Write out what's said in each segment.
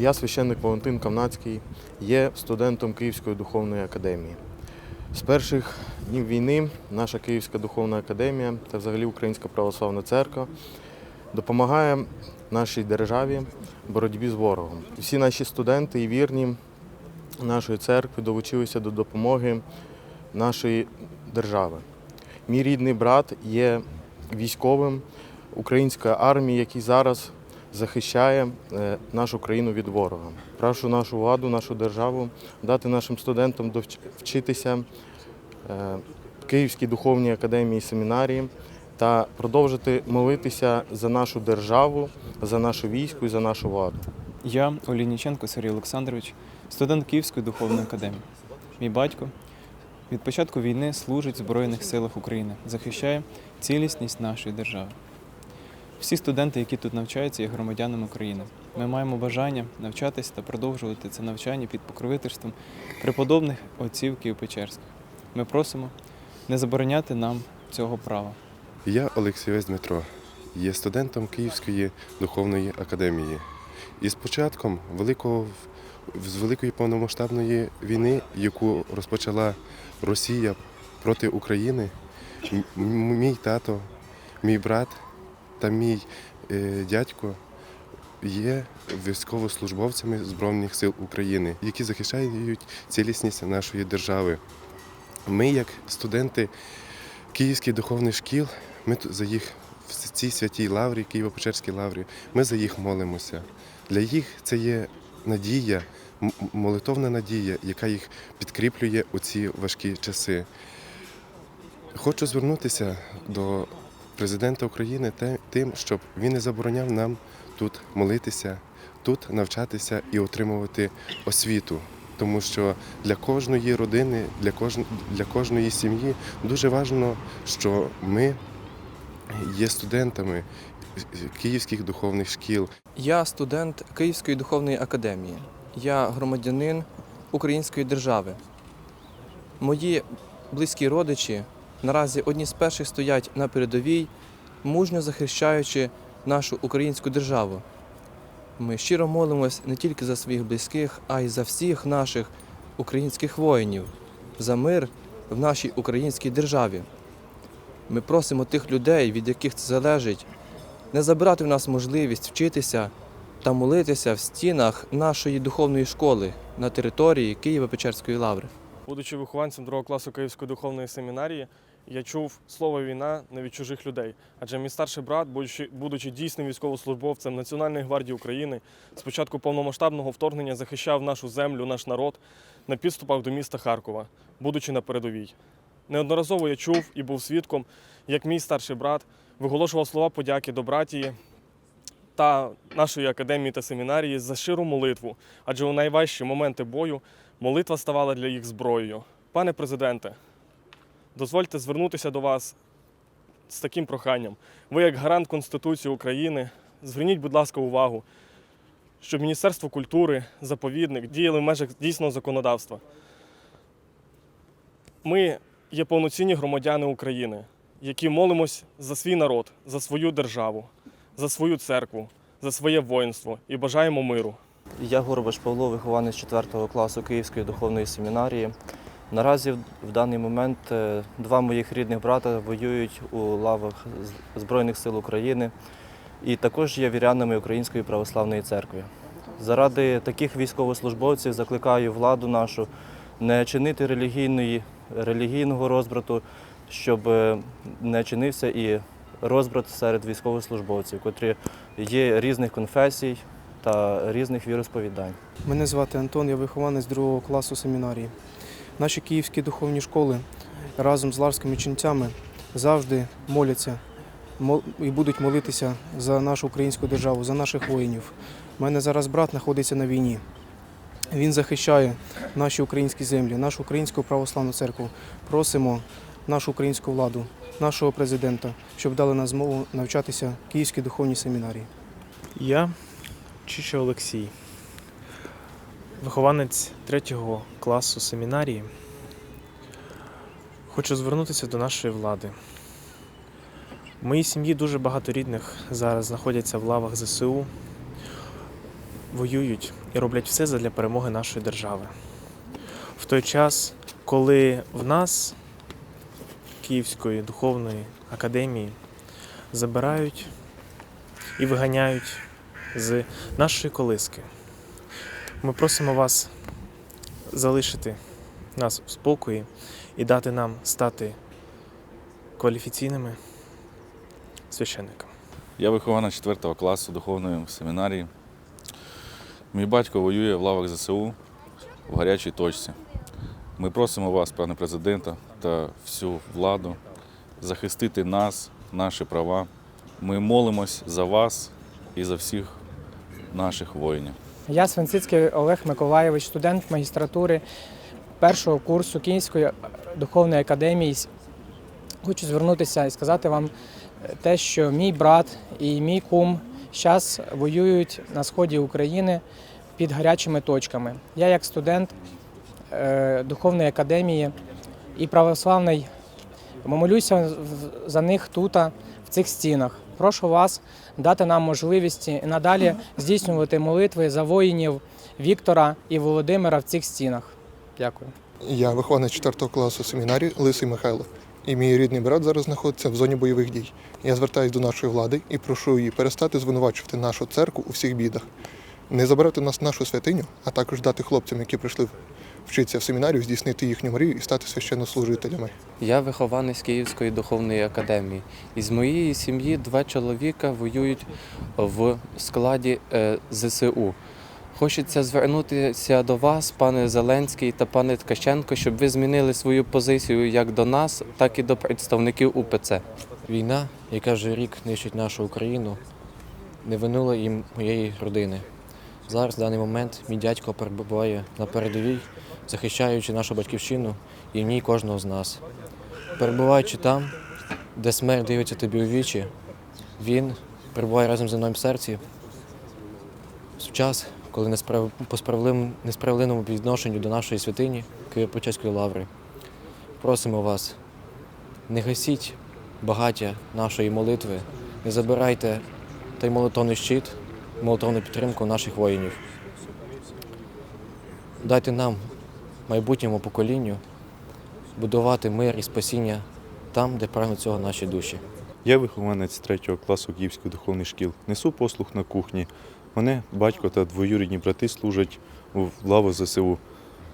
Я священник Валентин Камнацький, є студентом Київської духовної академії. З перших днів війни наша Київська духовна академія та взагалі Українська православна церква допомагає нашій державі в боротьбі з ворогом. Всі наші студенти і вірні нашої церкви долучилися до допомоги нашої держави. Мій рідний брат є військовим української армії, який зараз захищає е, нашу країну від ворога. Прошу нашу владу, нашу державу дати нашим студентам вчитися е, в Київській духовній академії семінарії та продовжити молитися за нашу державу, за нашу військо і за нашу владу. Я Олійніченко Сергій Олександрович, студент Київської духовної академії. Мій батько від початку війни служить в Збройних силах України, захищає цілісність нашої держави. Всі студенти, які тут навчаються, є громадянами України. Ми маємо бажання навчатися та продовжувати це навчання під покровительством преподобних отців Києво-Печерських. Ми просимо не забороняти нам цього права. Я Олексійовець Дмитро, є студентом Київської духовної академії. І з початком великого, з великої повномасштабної війни, яку розпочала Росія проти України, мій тато, мій брат та мій е, дядько є військовослужбовцями Збройних сил України, які захищають цілісність нашої держави. Ми, як студенти Київських духовних шкіл, ми за їх в цій святій лаврі, Києво-Печерській лаврі, ми за їх молимося. Для їх це є надія, молитовна надія, яка їх підкріплює у ці важкі часи. Хочу звернутися до президента України тим, щоб він не забороняв нам тут молитися, тут навчатися і отримувати освіту. Тому що для кожної родини, для, кожн... для кожної сім'ї дуже важливо, що ми є студентами київських духовних шкіл. Я студент Київської духовної академії. Я громадянин Української держави. Мої близькі родичі наразі одні з перших стоять на передовій, мужньо захищаючи нашу українську державу. Ми щиро молимось не тільки за своїх близьких, а й за всіх наших українських воїнів, за мир в нашій українській державі. Ми просимо тих людей, від яких це залежить, не забирати в нас можливість вчитися та молитися в стінах нашої духовної школи на території Києво-Печерської лаври. Будучи вихованцем другого класу Київської духовної семінарії, я чув слово війна не від чужих людей. Адже мій старший брат, будучи, дійсним військовослужбовцем Національної гвардії України, з початку повномасштабного вторгнення захищав нашу землю, наш народ на підступах до міста Харкова, будучи на передовій. Неодноразово я чув і був свідком, як мій старший брат виголошував слова подяки до братії та нашої академії та семінарії за щиру молитву, адже у найважчі моменти бою молитва ставала для їх зброєю. Пане президенте, дозвольте звернутися до вас з таким проханням. Ви, як гарант Конституції України, зверніть, будь ласка, увагу, щоб Міністерство культури, заповідник діяли в межах дійсного законодавства. Ми є повноцінні громадяни України, які молимось за свій народ, за свою державу, за свою церкву, за своє воїнство і бажаємо миру. Я Горбаш Павло, вихованець 4 класу Київської духовної семінарії. Наразі в- даний момент е, два моїх рідних брата воюють у лавах Збройних сил України і також є вірянами Української православної церкви. Заради таких військовослужбовців закликаю владу нашу не чинити релігійної, релігійного розбрату, щоб е, не чинився і розбрат серед військовослужбовців, котрі є різних конфесій та різних віросповідань. Мене звати Антон, я вихованець другого класу семінарії. Наші київські духовні школи разом з лавськими ченцями завжди моляться і будуть молитися за нашу українську державу, за наших воїнів. У мене зараз брат знаходиться на війні. Він захищає наші українські землі, нашу українську православну церкву. Просимо нашу українську владу, нашого президента, щоб дали нам змогу навчатися в Київській духовній семінарії. Я Чича Олексій, вихованець третього класу семінарії. Хочу звернутися до нашої влади. В моїй сім'ї дуже багато рідних зараз знаходяться в лавах ЗСУ. воюють і роблять все задля перемоги нашої держави. В той час, коли в нас, Київської духовної академії, забирають і виганяють з нашої колиски, ми просимо вас залишити нас в спокої і дати нам стати кваліфіційними священниками. Я вихованець 4 класу духовної семінарії. Мій батько воює в лавах ЗСУ в гарячій точці. Ми просимо вас, пане президента, та всю владу захистити нас, наші права. Ми молимось за вас і за всіх наших воїнів. Я Свинцицький Олег Миколаєвич, студент магістратури першого курсу Київської духовної академії. Хочу звернутися і сказати вам те, що мій брат і мій кум зараз воюють на сході України під гарячими точками. Я як студент е, духовної академії і православний молюся за них тут, в цих стінах. Прошу вас дати нам можливість надалі здійснювати молитви за воїнів Віктора і Володимира в цих стінах. Дякую. Я вихованець 4 класу семінарії Лисий Михайло. І мій рідний брат зараз знаходиться в зоні бойових дій. Я звертаюся до нашої влади і прошу її перестати звинувачувати нашу церкву у всіх бідах, не забирати нас нашу святиню, а також дати хлопцям, які прийшли вчитися в семінарію, здійснити їхню мрію і стати священнослужителями. Я вихованець Київської духовної академії. Із моєї сім'ї два чоловіка воюють в складі е, ЗСУ. Хочеться звернутися до вас, пане Зеленський та пане Ткаченко, щоб ви змінили свою позицію як до нас, так і до представників УПЦ. Війна, яка вже рік нищить нашу Україну, не винула і моєї родини. Зараз, в даний момент, мій дядько перебуває на передовій, захищаючи нашу батьківщину і в ній кожного з нас. Перебуваючи там, де смерть дивиться тобі у вічі, він перебуває разом зі мною в серці в час, коли несправ... по справедливому- несправедливому відношенню до нашої святині Києво-Печерської лаври. Просимо вас, не гасіть багаття нашої молитви, не забирайте той молитовний щит, молитовну підтримку наших воїнів. Дайте нам, майбутньому поколінню, будувати мир і спасіння там, де прагнуть цього наші душі. Я вихованець третього класу Київської духовних шкіл. Несу послуг на кухні. Мене батько та двоюрідні брати служать у лаву ЗСУ.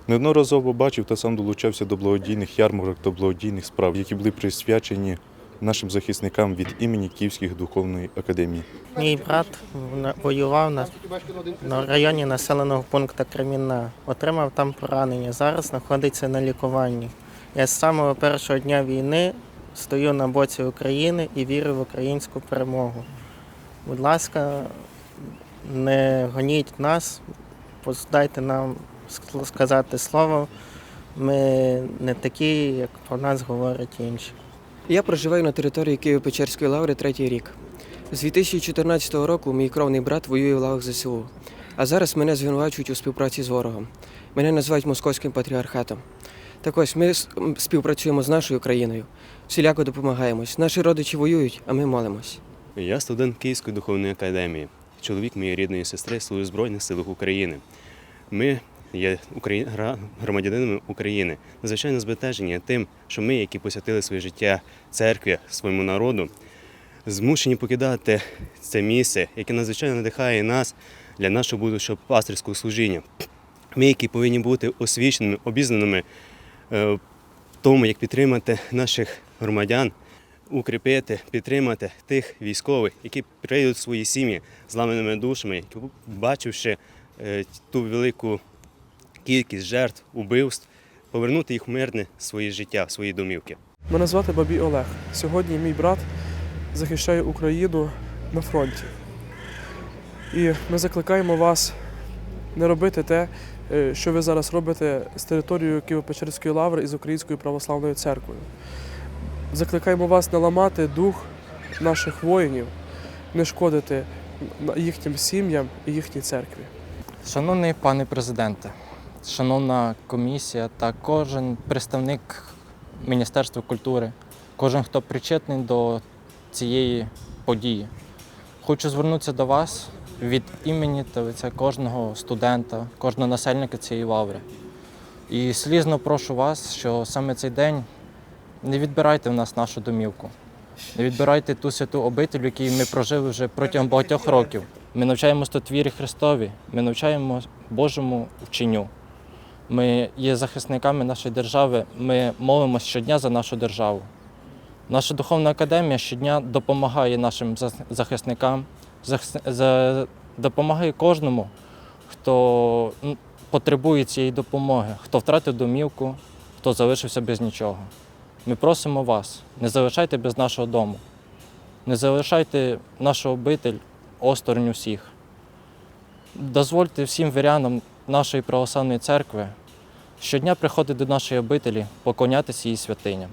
Неодноразово бачив та сам долучався до благодійних ярмарок та благодійних справ, які були присвячені нашим захисникам від імені Київських духовної академії. Мій брат воював на, на районі населеного пункту Кремінна. Отримав там поранення. Зараз знаходиться на лікуванні. Я з самого першого дня війни стою на боці України і вірю в українську перемогу. Будь ласка, не гоніть нас, дайте нам сказати слово. Ми не такі, як про нас говорять інші. Я проживаю на території Києво-Печерської лаври третій рік. З 2014 року мій кровний брат воює в лавах ЗСУ. А зараз мене звинувачують у співпраці з ворогом. Мене називають московським патріархатом. Так ось ми співпрацюємо з нашою країною, всіляко допомагаємось. Наші родичі воюють, а ми молимось. Я студент Київської духовної академії. Чоловік моєї рідної сестри служить Збройних силах України. Ми є громадянинами України. Надзвичайно збентежені тим, що ми, які посвятили своє життя церкві, своєму народу, змушені покидати це місце, яке надзвичайно надихає нас для нашого будущого пастирського служіння. Ми, які повинні бути освіченими, обізнаними е, в тому, як підтримати наших громадян, укріпити, підтримати тих військових, які прийдуть в свої сім'ї зламаними душами, бачивши е, ту велику кількість жертв, убивств, повернути їх в мирне своє життя, в свої домівки. Мене звати Бабій Олег. Сьогодні мій брат захищає Україну на фронті. І ми закликаємо вас не робити те, е, що ви зараз робите з територією Києво-Печерської лаври і з Українською православною церквою. Закликаємо вас не ламати дух наших воїнів, не шкодити їхнім сім'ям і їхній церкві. Шановний пане президенте, шановна комісія та кожен представник Міністерства культури, кожен, хто причетний до цієї події. Хочу звернутися до вас від імені та лиця кожного студента, кожного насельника цієї лаври. І слізно прошу вас, що саме цей день не відбирайте в нас нашу домівку, не відбирайте ту святу обитель, якій ми прожили вже протягом багатьох років. Ми навчаємось тут вірі Христові, ми навчаємо Божому вченню. Ми є захисниками нашої держави, ми молимося щодня за нашу державу. Наша духовна академія щодня допомагає нашим захисникам, допомагає кожному, хто потребує цієї допомоги, хто втратив домівку, хто залишився без нічого. Ми просимо вас, не залишайте без нашого дому, не залишайте нашу обитель осторонь усіх. Дозвольте всім вірянам нашої православної церкви щодня приходить до нашої обителі, поклонятися її святиням.